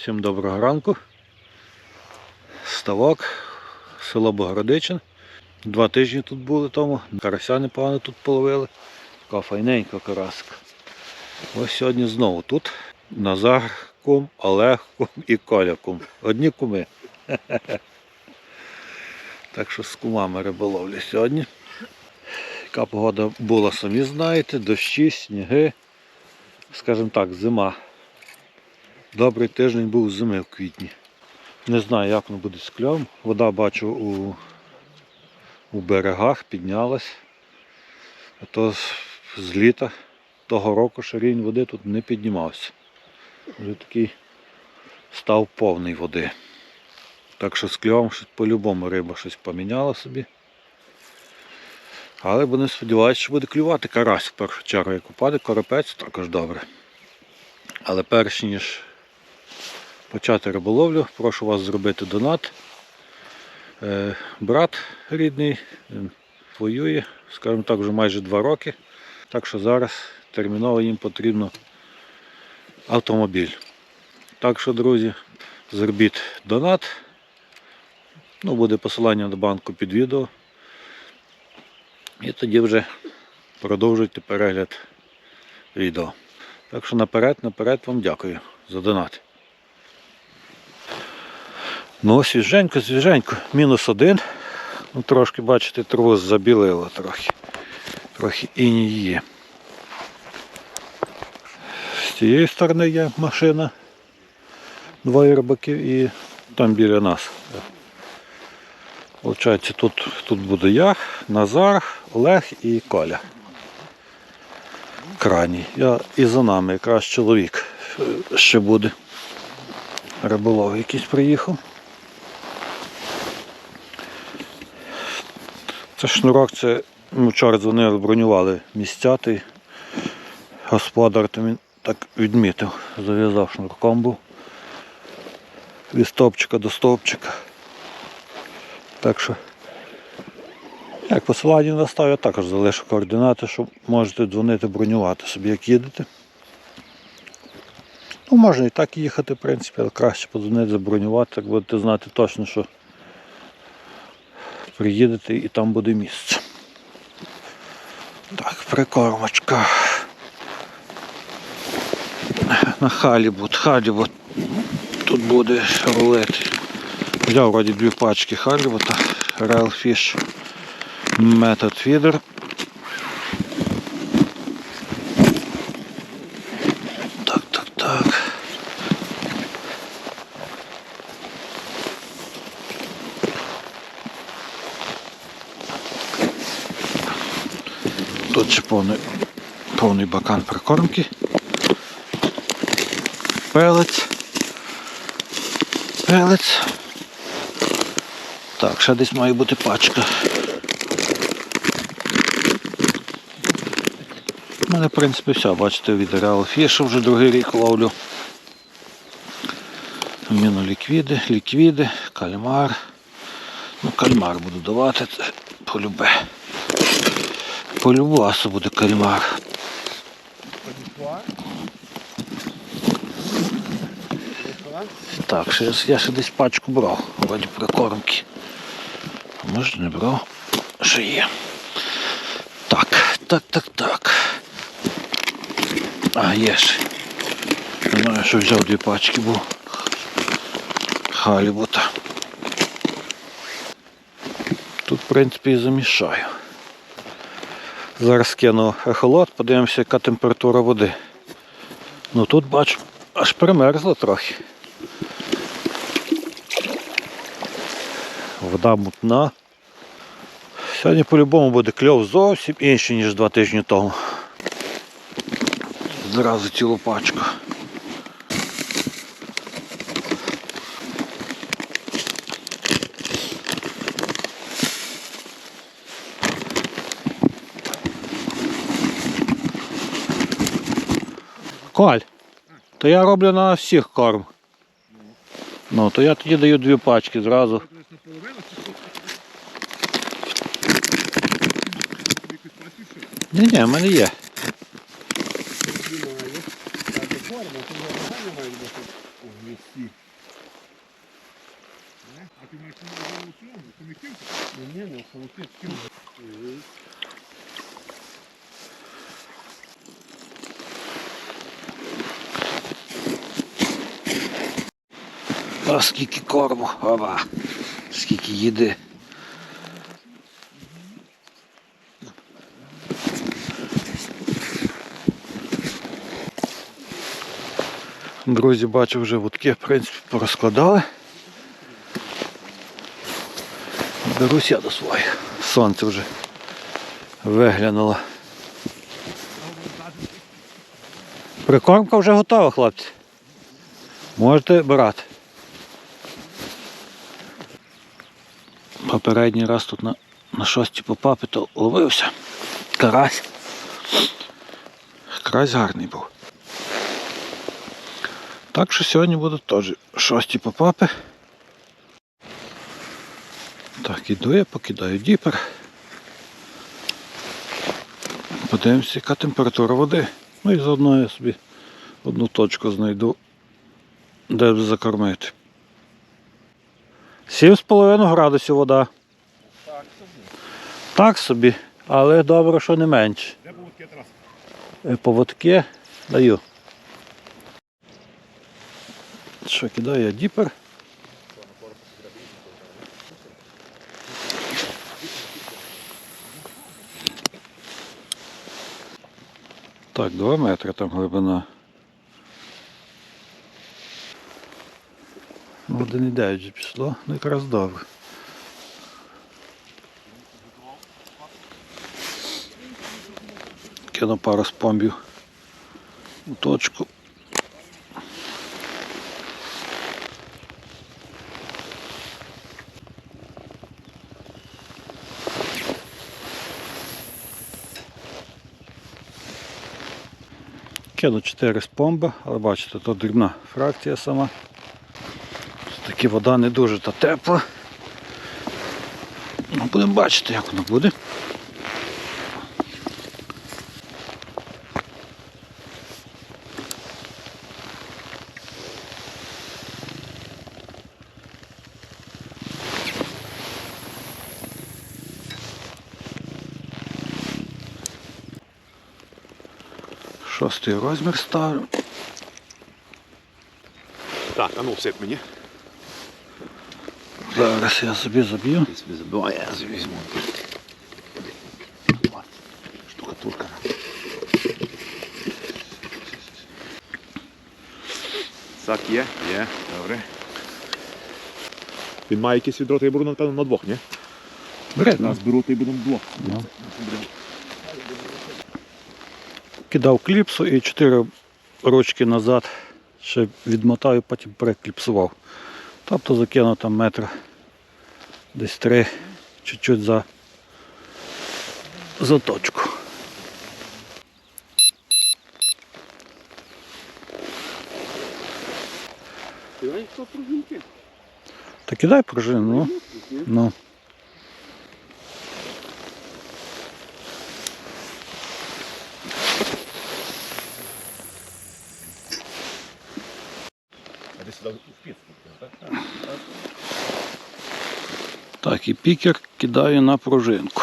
Всім доброго ранку. Ставок, село Богородичин. Два тижні тут були тому. Карася непогано тут половили. Така файненька караска. Ось сьогодні знову тут. Назар кум, Олег кум і Коля кум. Одні куми. Так що з кумами риболовлі сьогодні. Яка погода була, самі знаєте, дощі, сніги. Скажімо так, зима. Добрий тиждень був зими в квітні. Не знаю, як воно буде з кльовом. Вода бачу у, у берегах піднялась. А то з, літа того року ще рівень води тут не піднімався. Вже такий став повний води. Так що з кльовом по-любому риба щось поміняла собі. Але будемо сподіватися, що буде клювати карась в першу чергу. Як упаде коропець, також добре. Але перш ніж почати риболовлю, прошу вас зробити донат. Е, брат рідний воює, скажімо так, вже майже два роки. Так що зараз терміново їм потрібно автомобіль. Так що, друзі, зробіть донат. Ну, буде посилання на банку під відео. І тоді вже продовжуйте перегляд відео. Так що наперед, наперед вам дякую за донат. Ну, свіженько, свіженько. Мінус один. Ну, трошки, бачите, траву забілило трохи. Трохи іній є. З цієї сторони є машина. Двоє рибаків і там біля нас. Получається, тут, тут буду я, Назар, Олег і Коля. Крайній. Я і за нами якраз чоловік ще буде. Риболов якийсь приїхав. Це шнурок, це ми вчора дзвонили, бронювали місця, господар він так відмітив, зав'язав шнурком був. Від стовпчика до стовпчика. Так що, як посилання настав, я також залишу координати, щоб можете дзвонити, бронювати собі, як їдете. Ну, можна і так їхати, в принципі, але краще подзвонити, забронювати, так будете знати точно, що приїдете і там буде місце. Так, прикормочка. На халібут, халібут. Тут буде рулет. Взяв вроді дві пачки халібута, Real Fish Method Feeder. Так, так, так. Тут ще повний, повний бакан прикормки. Пелець. Пелець. Так, ще десь має бути пачка. У мене, в принципі, все, бачите, від Real вже другий рік ловлю. Міноліквіди, ліквіди, кальмар. Ну, кальмар буду давати, це полюбе. Полюбасу буде кальмар. Так, ще, я ще десь пачку брав, вроді прикормки. Може не брав. Ще є. Так, так, так, так. А, є ще. Не знаю, що взяв дві пачки, бо халібута. Тут, в принципі, і замішаю. Зараз кину ехолот, подивимося, яка температура води. Ну тут бачу, аж примерзло трохи. Вода мутна. Сьогодні по-любому буде кльов зовсім інший, ніж два тижні тому. Зразу цілу пачку. Коль, то я роблю на всіх корм. Ну, то я тоді даю дві пачки зразу. Ні, ні, в мене є. А ти маєш на увазі у цьому, комітівку? Ні, ні, у комітівку. А скільки корму, ова, скільки їди. Друзі, бачу, вже вудки, в принципі, порозкладали. Берусь я до своїх. Сонце вже виглянуло. Прикормка вже готова, хлопці. Можете брати. Попередній раз тут на, на шості попапи то ловився. Карась. Карась гарний був. Так що сьогодні будуть теж шості попапи. Так, іду я, покидаю діпер. Подивимося, яка температура води. Ну і заодно я собі одну точку знайду, де б закормити. Сім з половиною градусів вода. Так, собі. Так собі, але добре, що не менше. Де таке трас? Поводки даю. Що кидаю я діпер? Так, 2 метри там глибина. Ну, 1,9 вже пішло, ну якраз добре. Кину пару спомбів у точку. Кину 4 спомби, але бачите, то дрібна фракція сама. Таки вода не дуже та тепла. Ну, будемо бачити, як воно буде. Шостий розмір ставлю. Так, а ну сип мені. Зараз я собі заб'ю. Давай я візьму. Штукатурка. Так, є, є, добре. Він має якийсь відро, то я беру напевно на двох, ні? Бери, ну. Нас беру, то й будемо двох. Ну. Кидав кліпсу і чотири ручки назад ще відмотав і потім перекліпсував. Тобто закинув там метр десь три, чуть-чуть за заточку. Та кидай пружину, ну. ну. А десь сюди в піц. Так, і пікер кидаю на пружинку.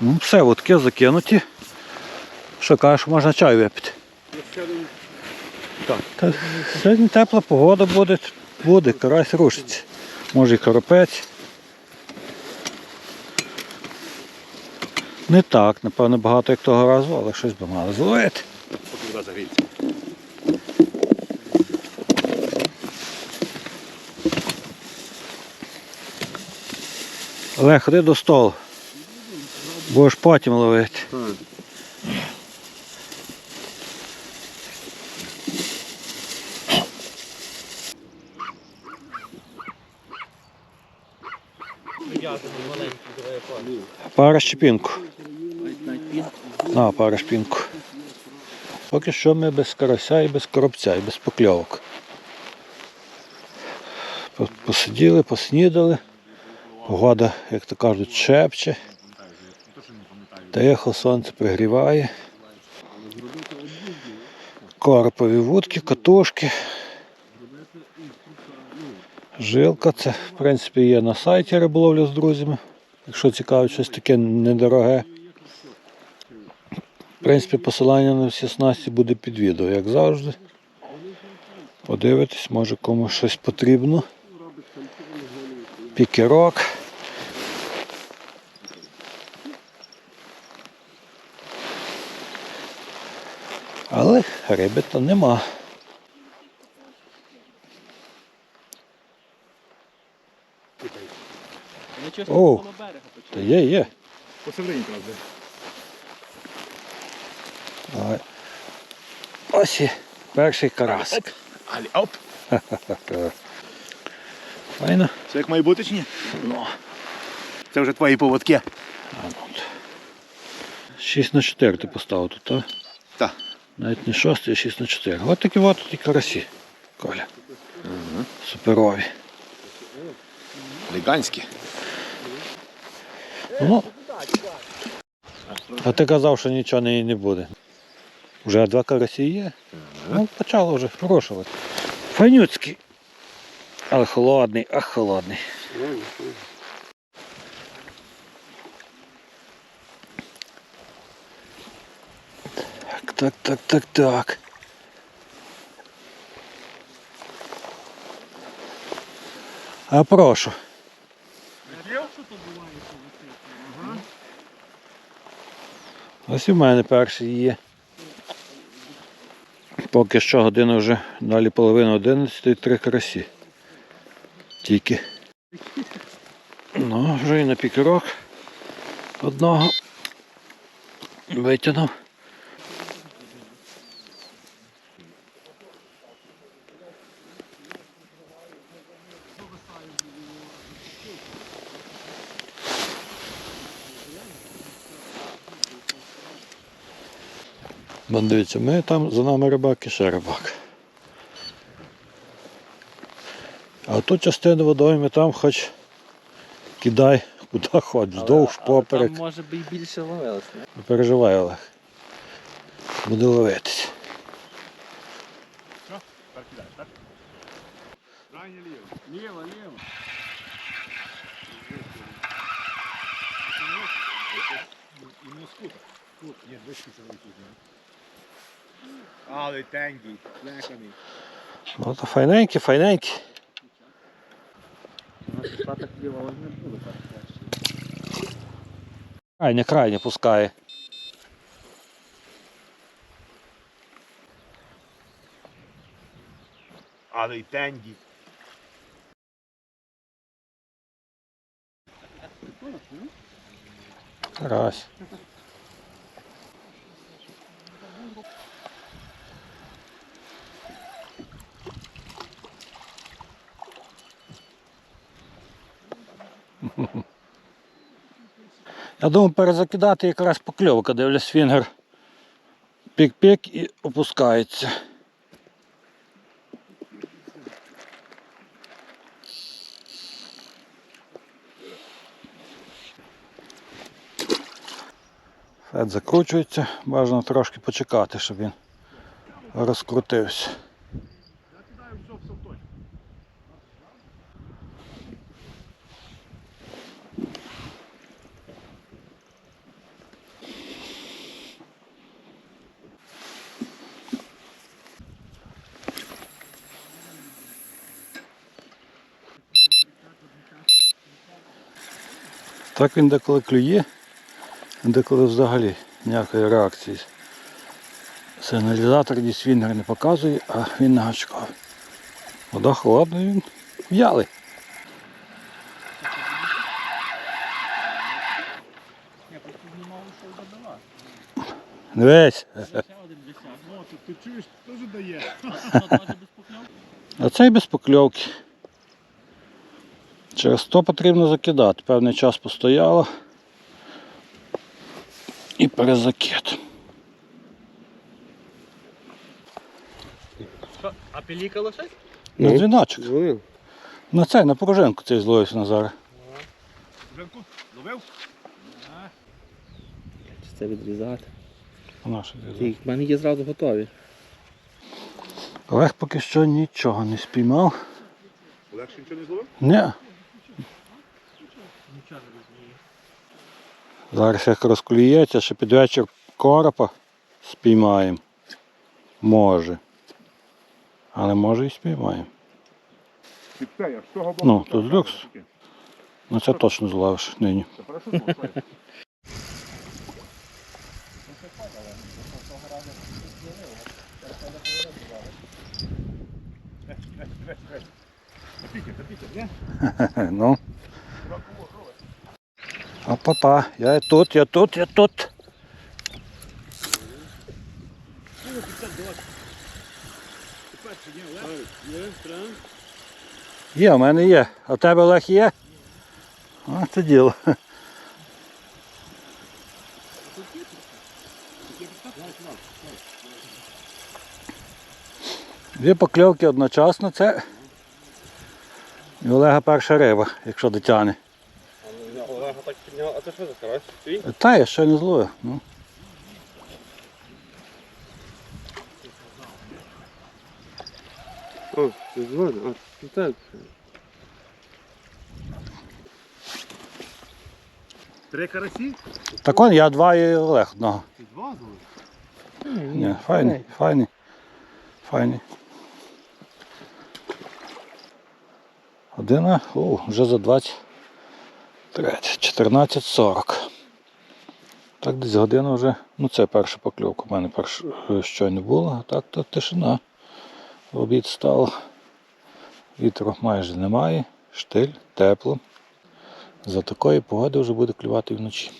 Ну, все, вудки закинуті. Що кажеш, можна чай випити. Сьогодні тепла погода буде, буде, карась рушиться. Може і коропець. Не так, напевно, багато як того разу, але щось би мали зловити. Але ходи до столу. Будеш потім ловити. Пара щепінку. На, пара шпінку. Поки що ми без карася і без коробця, і без покльовок. Посиділи, поснідали. Погода, як то кажуть, шепче. Тихо, сонце пригріває. Коропові вудки, катушки. Жилка, це в принципі є на сайті риболовля з друзями. Якщо цікавить щось таке недороге. В принципі, посилання на всі снасті буде під відео, як завжди. Подивитись, може комусь щось потрібно. Пікерок. Але риби то нема. Оу. коло берега Та є, є. Посередині правда. Давай. Ось і перший карасик. Алі, оп. Файно. Це як має бути чи ні? Ну, Це вже твої поводки. а ну. от. 6 на 4 ти поставив тут, так? Так. Навіть не 6, а 6 на 4. От такі от і карасі. Коля. Суперові. Леганські. Ну. А ти казав, що нічого не, не буде. Вже два карасі є. Ну, почало вже врошувати. Файнюцький. Але холодний, ах холодний. Так, так, так, так, так. А прошу. Що то буває, що висить? Ось і в мене перший є. Поки що година вже далі половина 11 і три карасі. Тільки. Ну, вже і на пікерок одного витягнув. Бо дивіться, ми там за нами рибак і ще рибак. А ту частину водойми там хоч кидай куди хоч, вздовж, поперек. Там може би і більше ловилось, не? Не переживай, Олег. Буде ловитись. Так кидай, так? Крайне ліво. Ліво, ліво. Іменно скутер. Тут, вишки це тут. Але тенький, плеканий. Ну то файненькі, файненькі. Крайня, крайня пускає. Але й тенький. Карась. Я думаю, перезакидати якраз покльовка, дивлюсь фінгер. Пік-пік і опускається. Фет закручується, бажано трошки почекати, щоб він розкрутився. Так він деколи клює, деколи взагалі ніякої реакції. Сигналізатор ні свінгер не показує, а він на гачку. Вода холодна, він що. Дивись. А цей без покльовки. Через то потрібно закидати. Певний час постояло. І перезакид. А пілікало щось? На Ну. дзвіночок. Дзвонив. На цей, на пружинку цей зловився Назар. Женку, ловив? Чи це відрізати? Наш Ті, в мене є зразу готові. Олег поки що нічого не спіймав. Олег ще нічого не зловив? Ні. Нічого не розумію. Зараз як розколіється, ще під вечір коропа спіймаємо. Може. Але може і спіймаємо. Ну, тут люкс. Ну це точно зловиш нині. Ну. Опа-па, я тут, я тут, я тут. Є, у мене є. А у тебе Олег є? А це діло. Дві покльовки одночасно це. І Олега перша риба, якщо дотягне. Олега так підняв, а це що за карась? Твій? Та я ще не зловив. Ну. О, ти дзвонив, а ти так. Три карасі? Так он я два і Олег одного. Ти два зловив? Ні, файний, файний. Файний. Година, о, вже за 23, 14.40. Так десь година вже, ну це перша покльовка, у мене перш, е, щойно було, а так то тишина. Обід став. Вітру майже немає, штиль, тепло. За такої погоди вже буде клювати вночі.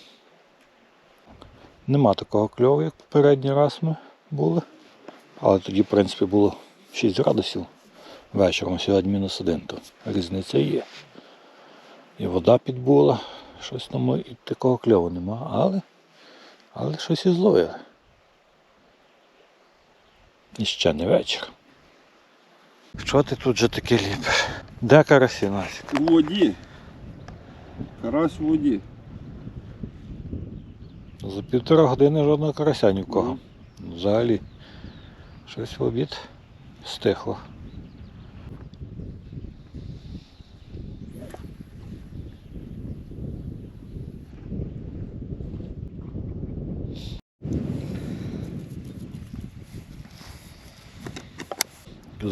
Нема такого кльову, як попередній раз ми були. Але тоді, в принципі, було 6 градусів вечором, сьогодні мінус 1, то різниця є. І вода підбула, щось там і такого кльову нема, але, але щось і зловили. І ще не вечір. Що ти тут же таке ліпиш? Де карасі Насік? У воді. Карась у воді. За півтора години жодного карася ні в кого. Взагалі. Щось в обід стихло.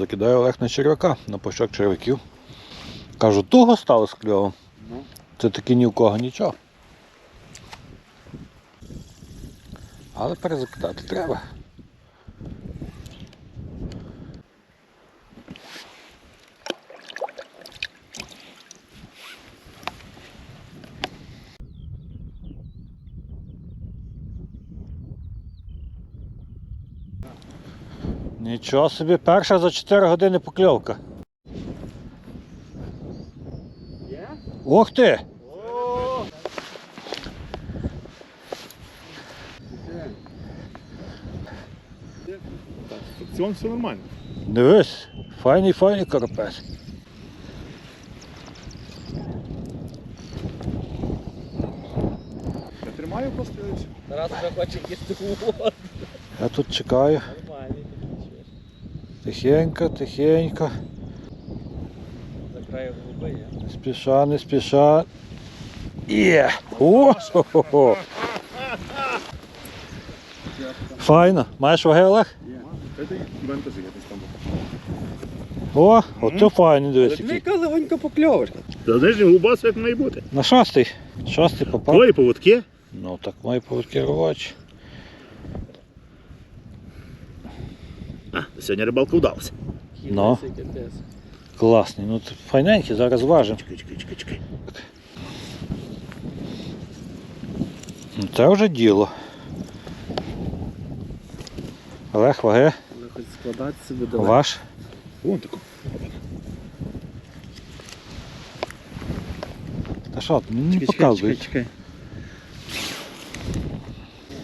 Закидаю Олег на черв'яка, на пощок черв'яків. Кажу, туго стало з кльовом. Ну. Це таки ні в кого нічого. Але перезакидати треба. Нічого собі, перша за 4 години покльовка. Є? Ух ти! В цьому все нормально. Дивись, файний файний карапець. Я тримаю просто. Тарас вже хоче їсти воду. Я тут чекаю. Тихенько, тихенько. За краю голуби є. Не спіша, не спіша. Є! О! хо-хо-хо. Файно. Маєш? Це там. О, оце файно, дивись. який. Яка легонька покльовочка. Та знаєш, губас як має бути. На шостий. Шостий попав. Твої поводки. Ну так має поводки сьогодні рибалка вдалася. Ну. Класний. Ну це файненький, зараз важимо. Чекай, чекай, чекай, чекай. Ну, Це вже діло. Олег, ваги, Але хоч складати себе далеко. ваш. Вон таку. Та що, ти мені не Чекай, чекай, показуй. чекай, чекай.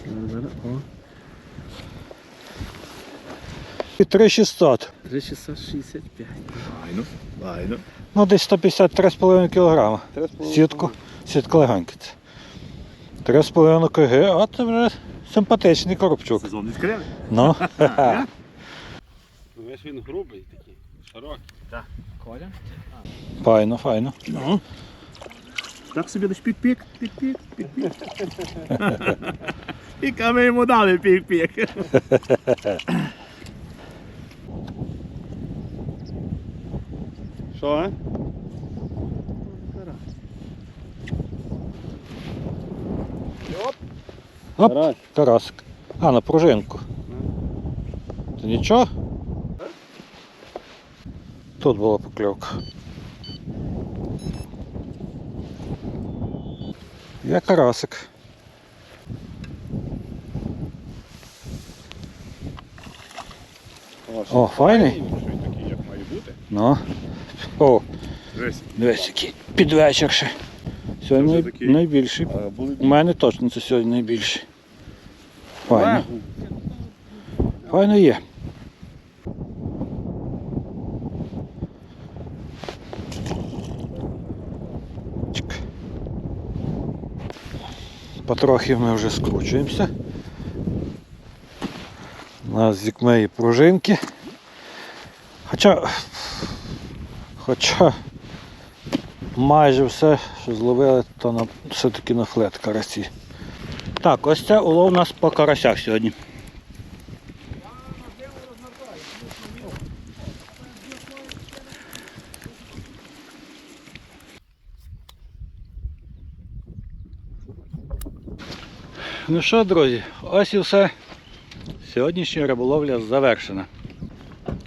Зараз, зараз, о. І 3600. 3665. Файно, файно. Ну, десь 153,5 кг. Сітку. Сітка легенька. це. 3,5 кг, а це вже симпатичний коробчук. Сезон відкрили. Ну, Весь він грубий такий, широкий. Коля? файно, файно. Ну. Так собі десь пік-пік, пік-пік, пік-пік. І ми йому дали пік-пік. Що, а? Оп, Карась. карасик. А, на пружинку. То нічого? Тут була покльовка. Є карасик. О, файний. Що він такий, як має бути? Ну. О, Дивись. дивись, який під вечір ще. Сьогодні най- такий. найбільший. А були У мене точно це сьогодні найбільший. Файно. Файно є. Чик. Потрохи ми вже скручуємося. У нас з вікмеї пружинки. Хоча, хоча майже все, що зловили, то все-таки на флет карасі. Так, ось це улов у нас по карасях сьогодні. Ну що, друзі, ось і все. Сьогоднішня риболовля завершена.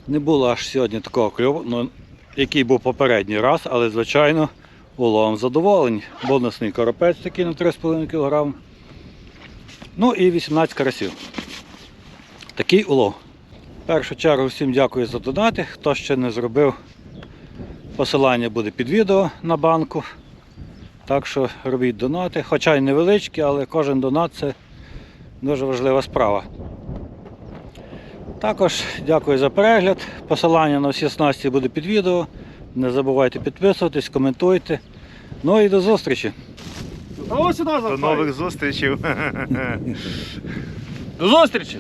Не було аж сьогодні такого кльову, ну, який був попередній раз, але звичайно уловом задоволені. Бонусний коропець такий на 3,5 кг. Ну і 18 карасів. Такий улов. В першу чергу всім дякую за донати. Хто ще не зробив, посилання буде під відео на банку. Так що робіть донати, хоча й невеличкі, але кожен донат це дуже важлива справа. Також дякую за перегляд. Посилання на всі снасті буде під відео. Не забувайте підписуватись, коментуйте. Ну і до зустрічі! До нових зустрічей. До зустрічі!